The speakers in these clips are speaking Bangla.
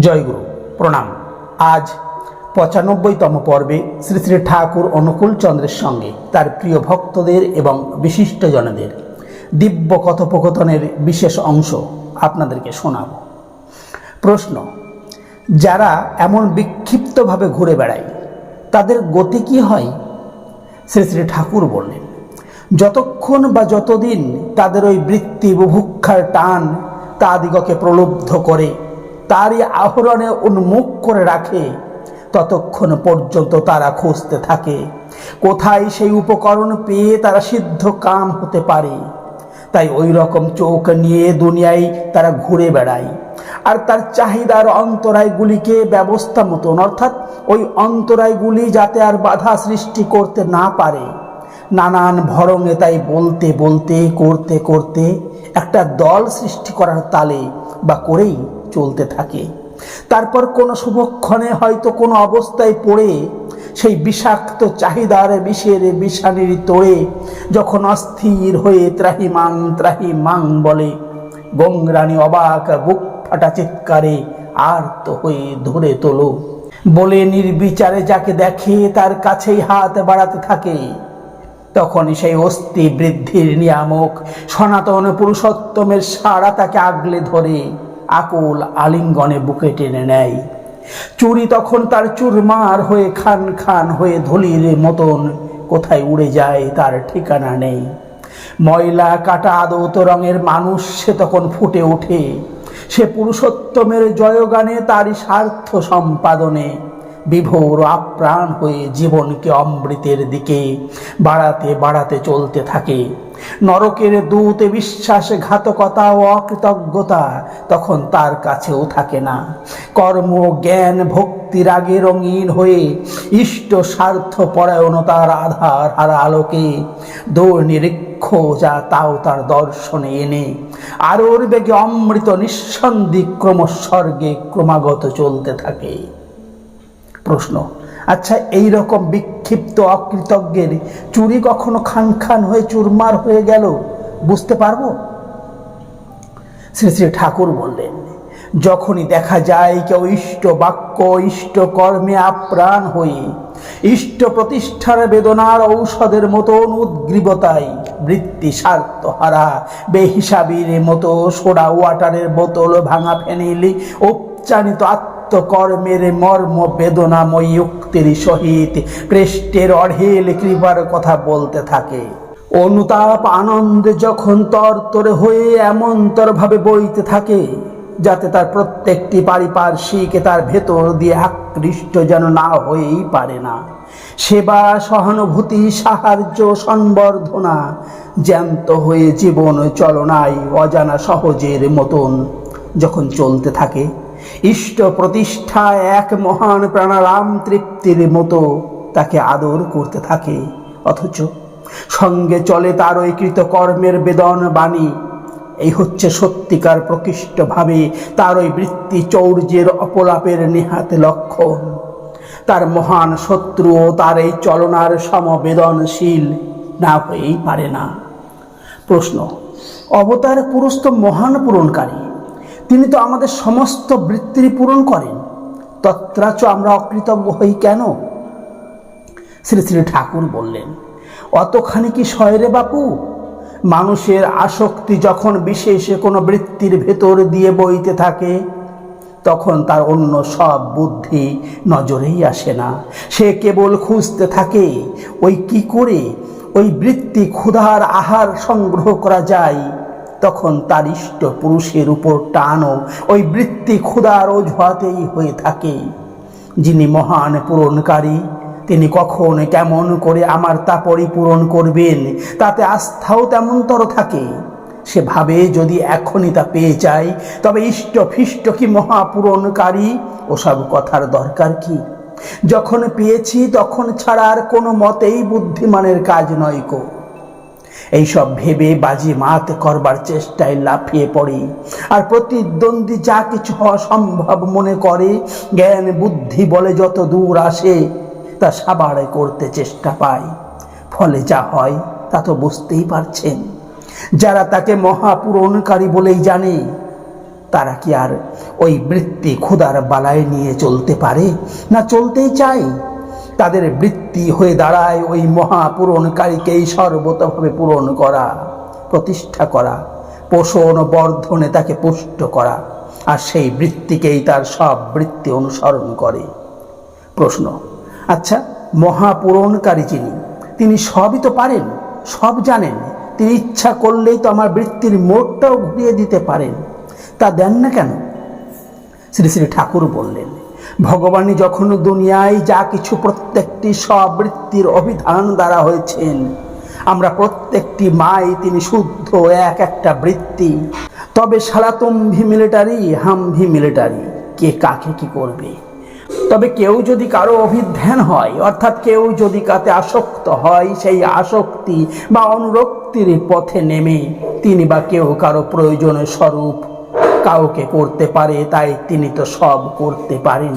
জয়গুরু। প্রণাম। আজ পঁচানব্বইতম পর্বে শ্রী শ্রী ঠাকুর অনুকূল চন্দ্রের সঙ্গে তার প্রিয় ভক্তদের এবং বিশিষ্টজনদের দিব্য কথোপকথনের বিশেষ অংশ আপনাদেরকে শোনাব। প্রশ্ন, যারা এমন বিক্ষিপ্তভাবে ঘুরে বেড়ায়, তাদের গতি কি হয়? শ্রী শ্রী ঠাকুর বললেন, যতক্ষণ বা যতদিন তাদের ওই বৃত্তি বুভুক্ষার টান তাদিগকে প্রলুব্ধ করে তারই আহরণে উন্মুখ করে রাখে। ততক্ষণ পর্যন্ত তারা খুঁজতে থাকে। কোথায় সেই উপকরণ পেয়ে তারা সিদ্ধ কাম হতে পারে। তাই ওই রকম চোখ নিয়ে দুনিয়ায় তারা ঘুরে বেড়ায়। আর তার চাহিদার অন্তরায়গুলিকে ব্যবস্থা মতন, অর্থাৎ ওই অন্তরায়গুলি যাতে আর বাধা সৃষ্টি করতে না পারে। নানান ভরঙে তাই বলতে বলতে, করতে করতে একটা দল সৃষ্টি করার তালে বা করেই চলতে থাকে। তারপর কোনো শুভক্ষণে হয়তো কোনো অবস্থায় পড়ে সেই বিষাক্ত চাহিদার বিষের বিষানির তোড়ে যখন অস্থির হয়ে ত্রাহি মাং ত্রাহিমাং ত্রাহিমাং বলে, গঙ্গরানী অবাক বুক ফাটা চিৎকারে আর তো হয়ে ধরে তোলো। বলে নির্বিচারে যাকে দেখে তার কাছেই হাত বাড়াতে থাকে, তখনই সেই অস্থি বৃদ্ধির নিয়ামক সনাতন পুরুষোত্তমের সারা তাকে আগলে ধরে। আকুল আলিঙ্গনে বুকে টেনে নেয়। চুরি তখন তার চুরমার হয়ে খান খান হয়ে ধলির মতন কোথায় উড়ে যায় তার ঠিকানা নেই। ময়লা কাটা আদৌত রঙের মানুষ সে তখন ফুটে ওঠে। সে পুরুষোত্তমের জয়গানে তারই স্বার্থ সম্পাদনে বিভোর আপ্রাণ হয়ে জীবনকে অমৃতের দিকে বাড়াতে বাড়াতে চলতে থাকে। নরকের দূতে বিশ্বাসঘাতকতা ও অকৃতজ্ঞতা তখন তার কাছেও থাকে না। কর্ম জ্ঞান ভক্তির আগে রঙিন হয়ে ইষ্ট স্বার্থ পরায়ণতার আধার আর আলোকে। দৌড় নিরীক্ষ যা তাও তার দর্শনে এনে। আরোর বেগে অমৃত নিঃসন্দি ক্রমস্বর্গে ক্রমাগত চলতে থাকে। প্রশ্ন আচ্ছা এই রকম বিক্ষিপ্ত অকৃতজ্ঞের চুরি কখনো খান খান হয়ে চুরমার হয়ে গেল? বুঝতে পারব? শ্রী শ্রী ঠাকুর বললেন, যখনই দেখা যায় কেউ ইষ্ট বাক্য, ইষ্ট কর্মে আপ্রাণ হয়ে, ইষ্ট প্রতিষ্ঠার বেদনার ঔষধের মতন উদ্গ্রীবতায় বৃত্তি স্বার্থ হারা, বেহিসাবির মতো সোডা ওয়াটারের বোতল ভাঙা ফেনিলি উপচানিত আত্মকর্মের মর্ম বেদনাময়ী উক্তির সহিত পৃষ্ঠের অঢেল কৃপার কথা বলতে থাকে। অনুতাপ আনন্দে যখন তরতরে হয়ে এমনতর ভাবে বইতে থাকে, যাতে তার প্রত্যেকটি পারিপার্শ্বিক তার ভেতর দিয়ে আকৃষ্ট যেন না হয়েই পারে না। সেবা, সহানুভূতি, সাহায্য, সংবর্ধনা জ্যান্ত হয়ে জীবন চলনায় অজানা সহজের মতন যখন চলতে থাকে ইষ্ট প্রতিষ্ঠা এক মহান প্রাণারাম তৃপ্তির মতো তাকে আদর করতে থাকে। অথচ সঙ্গে চলে তার ওই কৃতকর্মের বেদন বাণী। এই হচ্ছে সত্যিকার প্রকৃষ্টভাবে তার ওই বৃত্তি চৌর্যের অপলাপের নিহাত লক্ষণ। তার মহান শত্রুও তার এই চলনার সমবেদনশীল না হয়েই পারে না। প্রশ্ন, অবতার পুরুষ তো মহান পূরণকারী। তিনি তো আমাদের সমস্ত বৃত্তির পূরণ করেন। তত্রাচ আমরা অকৃতজ্ঞ হই কেন? শ্রী শ্রী ঠাকুর বললেন, অতখানি কি শয়রে বাপু? মানুষের আসক্তি যখন বিশেষে কোনো বৃত্তির ভেতর দিয়ে বইতে থাকে, তখন তার অন্য সব বুদ্ধি নজরেই আসে না। সে কেবল খুঁজতে থাকে, ওই কি করে? ওই বৃত্তি ক্ষুধার আহার সংগ্রহ করা যায় তখন তার ইষ্ট পুরুষের উপর টানও ওই বৃত্তি ক্ষুধার অজুহাতেই হয়ে থাকে। যিনি মহান পূরণকারী, তিনি কখন কেমন করে আমার তা পরিপূরণ করবেন, তাতে আস্থাও তেমনতর থাকে। সে ভাবে যদি এখনই তা পেয়ে যায়, তবে ইষ্ট ফিষ্ট কি মহাপূরণকারী? ওসব কথার দরকার কি? যখন পেয়েছি তখন ছাড়া আর কোনো মতেই বুদ্ধিমানের কাজ নয় কো। এইসব ভেবে বাজি মাত করবার চেষ্টায় লাফিয়ে পড়ে। আর প্রতিদ্বন্দ্বী যা কিছু হওয়া সম্ভব মনে করে, জ্ঞান বুদ্ধি বলে যত দূর আসে, তা সাবাড়ে করতে চেষ্টা পায়। ফলে যা হয়, তা তো বুঝতেই পারছেন। যারা তাকে মহাপূরণকারী বলেই জানে, তারা কি আর ওই বৃত্তি ক্ষুধার বালায় নিয়ে চলতে পারে, না চলতেই চায়? তাদের বৃত্তি হয়ে দাঁড়ায় ওই মহাপূরণকারীকেই সর্বতভাবে পূরণ করা, প্রতিষ্ঠা করা, পোষণ বর্ধনে তাকে পুষ্ট করা, আর সেই বৃত্তিকেই তার সব বৃত্তি অনুসরণ করে। প্রশ্ন আচ্ছা মহাপূরণকারী যিনি, তিনি সবই তো পারেন, সব জানেন, তিনি ইচ্ছা করলেই তো আমার বৃত্তির মোড়টাও ঘুরিয়ে দিতে পারেন, তা দেন না কেন? শ্রী শ্রী ঠাকুর বললেন ভগবানই যখন দুনিয়ায় যা কিছু প্রত্যেকটি সব বৃত্তির অভিধান দ্বারা হয়েছেন, আমরা প্রত্যেকটি মাই তিনি শুদ্ধ এক একটা বৃত্তি। তবে সালাতম্ভি মিলিটারি, হামভি মিলিটারি, কে কাকে কি করবে? তবে কেউ যদি কারও অভিধ্যান হয়, অর্থাৎ কেউ যদি কাতে আসক্ত হয়, সেই আসক্তি বা অনুরক্তির পথে নেমে তিনি বা কেউ কারও প্রয়োজনের স্বরূপ কাউকে করতে পারে, তাই তিনি তো সব করতে পারেন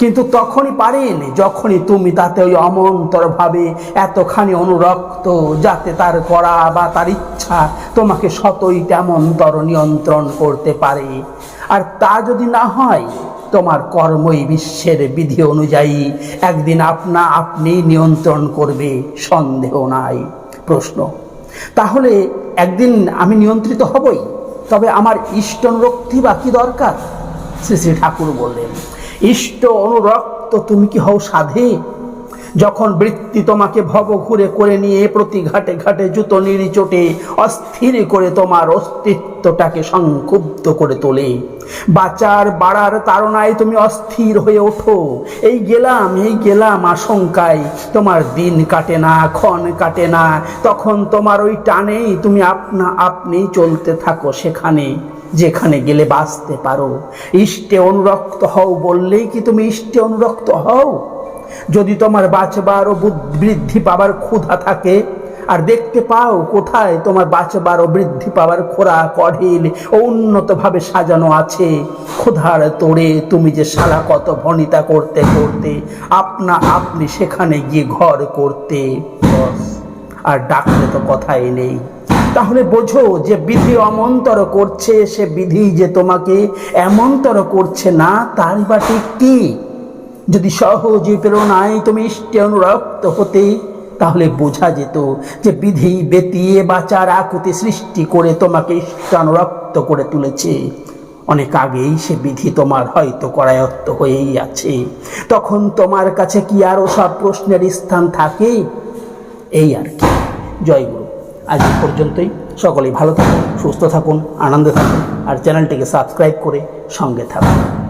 কিন্তু তখনই পারেন, যখনই তুমি তাতে ওই অমন্তরভাবে এতখানি অনুরক্ত, যাতে তার করা বা তার ইচ্ছা তোমাকে শতই তেমনতর নিয়ন্ত্রণ করতে পারে। আর তা যদি না হয়, তোমার কর্মই বিশ্বের বিধি অনুযায়ী একদিন আপনা আপনি নিয়ন্ত্রণ করবে, সন্দেহ নাই। প্রশ্ন, তাহলে একদিন আমি নিয়ন্ত্রিত হবই? তবে আমার ইষ্ট অনুরক্তি বা কি দরকার? শ্রী শ্রী ঠাকুর বললেন, ইষ্ট অনুরক্ত তুমি কি হও সাধে? যখন বৃত্তি তোমাকে ভব ঘুরে করে নিয়ে প্রতি ঘাটে ঘাটে জুতো নিড়ি চোটে অস্থির করে তোমার অস্তিত্বটাকে সংক্ষুব্ধ করে তোলে। বাঁচার, বাড়ার তাড়নায় তুমি অস্থির হয়ে ওঠো। এই গেলাম এই গেলাম আশঙ্কায়। তোমার দিন কাটে না, ক্ষণ কাটে না। তখন তোমার ওই টানেই তুমি আপনা আপনি চলতে থাকো সেখানে, যেখানে গেলে বাঁচতে পারো। ইষ্টে অনুরক্ত হও বললেই কি তুমি ইষ্টে অনুরক্ত হও? যদি তোমার বাঁচবার ও বৃদ্ধি পাবার ক্ষুধা থাকে আর দেখতে পাও কোথায় তোমার বাঁচবার ও বৃদ্ধি পাবার খোরা কঢিল ও উন্নতভাবে সাজানো আছে ক্ষুধার তোড়ে তুমি যে সারা কত ভনিতা করতে করতে আপনা আপনি সেখানে গিয়ে ঘর করতে। আর ডাকলে তো কথাই নেই। তাহলে বোঝো যে বিধি অমন্তর করছে সে বিধি যে তোমাকে এমন্তর করছে না তার বা ঠিক কি? যদি সহজে প্রেরণায় তুমি ইষ্টে অনুরক্ত হতে, তাহলে বোঝা যেত যে বিধি বেতিয়ে বাঁচার আকুতি সৃষ্টি করে তোমাকে ইষ্টানুরক্ত করে তুলেছে। অনেক আগেই সে বিধি তোমার হয়তো করায়ত্ত হয়েই আছে। তখন তোমার কাছে কি আরও সব প্রশ্নের স্থান থাকে? এই আর কি। জয় গুরু। আজ পর্যন্তই। সকলেই ভালো থাকুন, সুস্থ থাকুন, আনন্দে থাকুন, আর চ্যানেলটিকে সাবস্ক্রাইব করে সঙ্গে থাকুন।